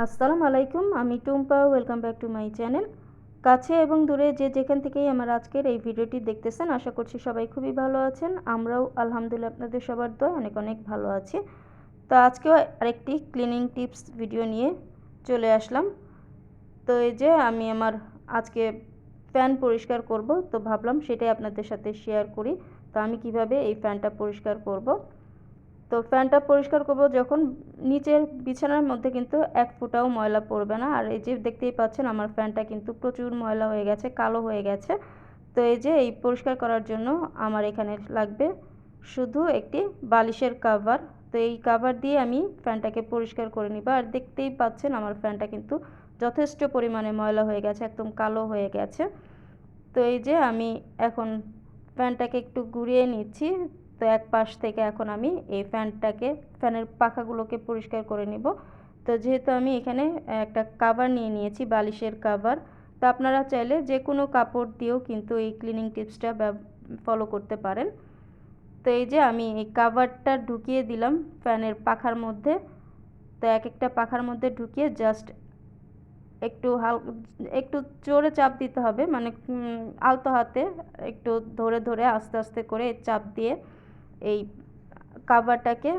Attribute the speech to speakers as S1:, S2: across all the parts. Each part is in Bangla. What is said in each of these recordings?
S1: আসসালামু আলাইকুম, আমি Tumpa welcome back to my channel কাছে এবং দূরে যে যেখান থেকেই আমার আজকের এই ভিডিওটি দেখতেছেন, আশা করছি সবাই খুবই ভালো আছেন। আমরাও আলহামদুলিল্লাহ আপনাদের সবার দয় অনেক অনেক ভালো আছি। তো আজকেও আরেকটি ক্লিনিং টিপস ভিডিও নিয়ে চলে আসলাম। তো এই যে আমি আমার আজকে ফ্যান পরিষ্কার করব, তো ভাবলাম সেটাই আপনাদের সাথে শেয়ার করি। তো আমি কীভাবে এই ফ্যানটা পরিষ্কার করব? তো ফ্যানটা পরিষ্কার করব যখন নিচের বিছানার মধ্যে কিন্তু এক ফুটাও ময়লা পড়বে না। আর এই যে দেখতেই পাচ্ছেন আমার ফ্যানটা কিন্তু প্রচুর ময়লা হয়ে গেছে, কালো হয়ে গেছে। তো এই যে এই পরিষ্কার করার জন্য আমার এখানে লাগবে শুধু একটি বালিশের কাভার তো এই কাভার দিয়ে আমি ফ্যানটাকে পরিষ্কার করে নিব। আর দেখতেই পাচ্ছেন আমার ফ্যানটা কিন্তু যথেষ্ট পরিমাণে ময়লা হয়ে গেছে, একদম কালো হয়ে গেছে। তো এই যে আমি এখন ফ্যানটাকে একটু ঘুরিয়ে নিচ্ছি। তো এক পাশ থেকে এখন আমি এই ফ্যানটাকে, ফ্যানের পাখাগুলোকে পরিষ্কার করে নিব। তো যেহেতু আমি এখানে একটা কাভার নিয়ে নিয়েছি, বালিশের কাভার তো আপনারা চাইলে যে কোনো কাপড় দিয়েও কিন্তু এই ক্লিনিং টিপসটা ফলো করতে পারেন। তো এই যে আমি এই কাভারটা ঢুকিয়ে দিলাম ফ্যানের পাখার মধ্যে। তো এক একটা পাখার মধ্যে ঢুকিয়ে জাস্ট একটু হাল, একটু জোরে চাপ দিতে হবে। মানে আলতো হাতে একটু ধরে ধরে আস্তে আস্তে করে চাপ দিয়ে এই কাভারটাকে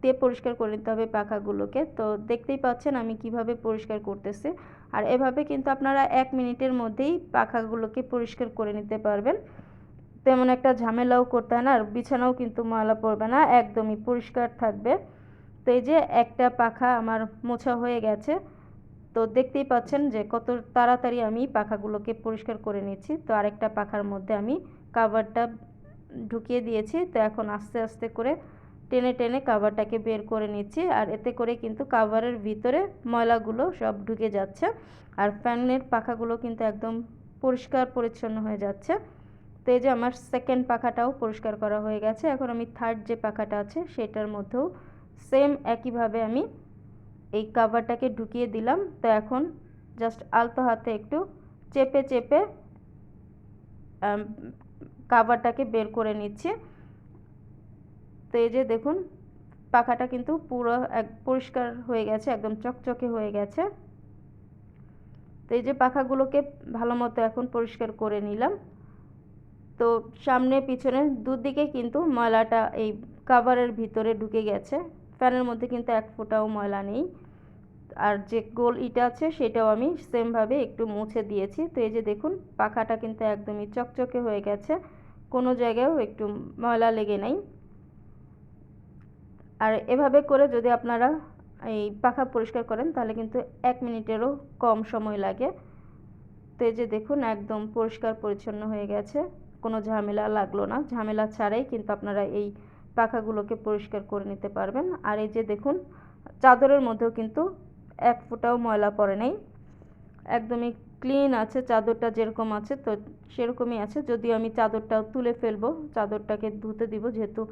S1: দিয়ে পরিষ্কার করে নিতে হবে পাখাগুলোকে। তো দেখতেই পাচ্ছেন আমি কীভাবে পরিষ্কার করতেছি। আর এভাবে কিন্তু আপনারা এক মিনিটের মধ্যেই পাখাগুলোকে পরিষ্কার করে নিতে পারবেন। তেমন একটা ঝামেলাও করতে হয় না, আর বিছানাও কিন্তু ময়লা পড়বে না, একদমই পরিষ্কার থাকবে। তো এই যে একটা পাখা আমার মোছা হয়ে গেছে, তো দেখতেই পাচ্ছেন যে কত তাড়াতাড়ি আমি পাখাগুলোকে পরিষ্কার করে নিচ্ছি। তো আরেকটা পাখার মধ্যে আমি কাভারটা ঢুকিয়ে দিয়েছি। তো এখন আস্তে আস্তে করে টেনে টেনে কাভারটাকে বের করে নিচ্ছি। আর এতে করে কিন্তু কাভারের ভিতরে ময়লাগুলো সব ঢুকে যাচ্ছে। আর ফ্যানের পাখাগুলো কিন্তু একদম পরিষ্কার পরিচ্ছন্ন হয়ে যাচ্ছে। তো এই যে আমার সেকেন্ড পাখাটাও পরিষ্কার করা হয়ে গেছে। এখন আমি থার্ড যে পাখাটা আছে, সেটার মধ্যেও সেম একইভাবে আমি এই কাভারটাকে ঢুকিয়ে দিলাম। তো এখন জাস্ট আলতো হাতে একটু চেপে চেপে কাভারটাকে বের করে নিচ্ছি। তো এই যে দেখুন, পাখাটা কিন্তু পুরো এক, পরিষ্কার হয়ে গেছে, একদম চকচকে হয়ে গেছে। তো এই যে পাখাগুলোকে ভালো মতো এখন পরিষ্কার করে নিলাম। তো সামনে পিছনে দুদিকে কিন্তু ময়লাটা এই কাভারের ভিতরে ঢুকে গেছে। ফ্যানের মধ্যে কিন্তু এক ফোঁটাও ময়লা নেই। আর যে গোল ইটা আছে সেটাও আমি সেমভাবে একটু মুছে দিয়েছি। তো এই যে দেখুন, পাখাটা কিন্তু একদমই চকচকে হয়ে গেছে। কোনো জায়গায়ও একটু ময়লা লেগে নেই। আর এভাবে করে যদি আপনারা এই পাখা পরিষ্কার করেন, তাহলে কিন্তু এক মিনিটেরও কম সময় লাগে। তো এই যে দেখুন, একদম পরিষ্কার পরিচ্ছন্ন হয়ে গেছে। কোনো ঝামেলা লাগল না। ঝামেলা ছাড়াই কিন্তু আপনারা এই পাখাগুলোকে পরিষ্কার করে নিতে পারবেন। আর এই যে দেখুন, চাদরের মধ্যেও কিন্তু এক ফোঁটাও ময়লা পড়ে নেই। একদমই ক্লিন আছে, চাদরটা যেরকম আছে তো সেরকমই আছে। যদিও আমি চাদরটাও তুলে ফেলব, চাদরটাকে ধুতে দিব যেহেতু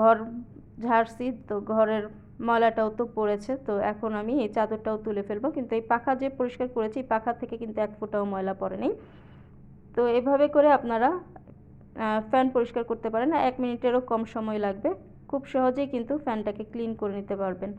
S1: ঘর ঝাড়ছি তো ঘরের ময়লাটাও তো পড়েছে তো এখন আমি এই চাদরটাও তুলে ফেলব। কিন্তু এই পাখা যে পরিষ্কার করেছি পাখা থেকে কিন্তু এক ফোঁটাও ময়লা পড়ে নেই। তো এভাবে করে আপনারা ফ্যান পরিষ্কার করতে পারেন। এক মিনিটেরও কম সময় লাগবে। খুব সহজেই কিন্তু ফ্যানটাকে ক্লিন করে নিতে পারবেন।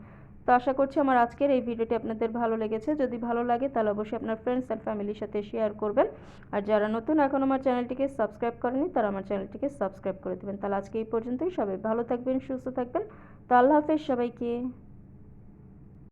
S1: তো আশা করছি আমার আজকের এই ভিডিওটি আপনাদের ভালো লেগেছে। যদি ভালো লাগে তাহলে অবশ্যই আপনার ফ্রেন্ডস অ্যান্ড ফ্যামিলির সাথে শেয়ার করবেন। আর যারা নতুন, এখন আমার চ্যানেলটিকে সাবস্ক্রাইব করেনি তারা আমার চ্যানেলটিকে সাবস্ক্রাইব করে দেবেন। তাহলে আজকে এই পর্যন্তই। সবাই ভালো থাকবেন, সুস্থ থাকবেন। তো আল্লাহ হাফেজ সবাইকে।